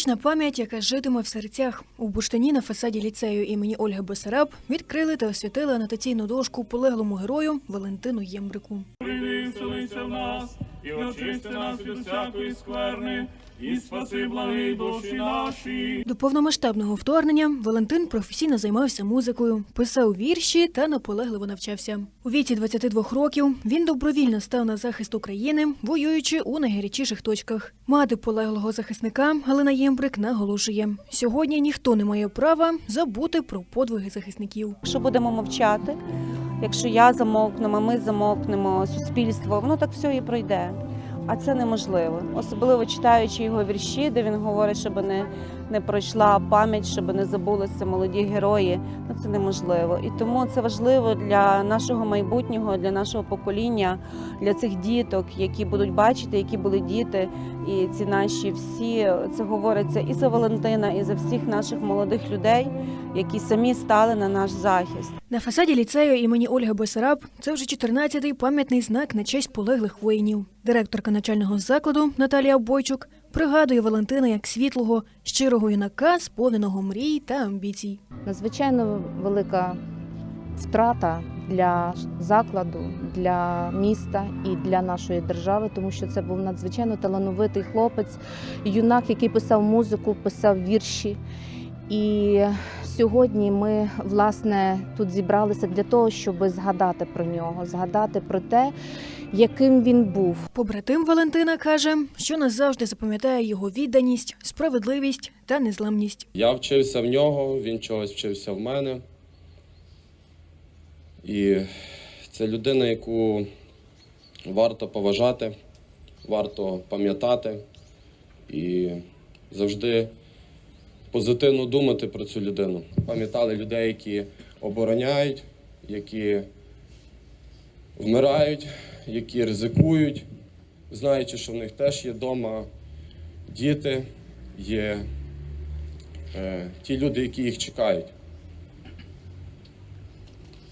Вічна пам'ять, яка житиме в серцях. У Буштині на фасаді ліцею імені Ольги Бесараб відкрили та освітили анотаційну дошку полеглому герою Валентину Ємбрику. В нас, і очисти нас від усякої скверни, і спаси благі душі наші. До повномасштабного вторгнення Валентин професійно займався музикою, писав вірші та наполегливо навчався. У віці 22 років він добровільно став на захист України, воюючи у найгарячіших точках. Мати полеглого захисника Галина Ємбрик наголошує: сьогодні ніхто не має права забути про подвиги захисників. Якщо будемо мовчати, якщо я замовкнемо, ми замовкнемо, суспільство, воно так все і пройде. А це неможливо. Особливо читаючи його вірші, де він говорить, щоб не, не пройшла пам'ять, щоб не забулися молоді герої. Ну це неможливо. І тому це важливо для нашого майбутнього, для нашого покоління, для цих діток, які будуть бачити, які були діти. І ці наші всі це говориться і за Валентина, і за всіх наших молодих людей, які самі стали на наш захист. На фасаді ліцею імені Ольги Бесараб це вже 14-й пам'ятний знак на честь полеглих воїнів. Директорка навчального закладу Наталія Бойчук пригадує Валентина як світлого, щирого юнака, сповненого мрій та амбіцій. надзвичайно велика втрата для закладу, для міста і для нашої держави, тому що це був надзвичайно талановитий хлопець, юнак, який писав музику, писав вірші. І сьогодні ми власне тут зібралися для того, щоб згадати про нього, згадати про те, яким він був. Побратим Валентина каже, що назавжди запам'ятає його відданість, справедливість та незламність. Я вчився в нього, він чогось вчився в мене. І це людина, яку варто поважати, варто пам'ятати і завжди позитивно думати про цю людину. Пам'ятали людей, які обороняють, які вмирають, які ризикують, знаючи, що в них теж є вдома діти, є е, ті люди, які їх чекають.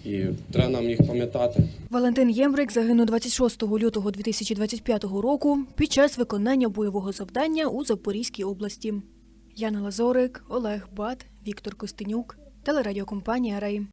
І треба нам їх пам'ятати. Валентин Ємбрик загинув 26 лютого 2025 року під час виконання бойового завдання у Запорізькій області. Яна Лазорик, Олег Бат, Віктор Костенюк, телерадіокомпанія Рей.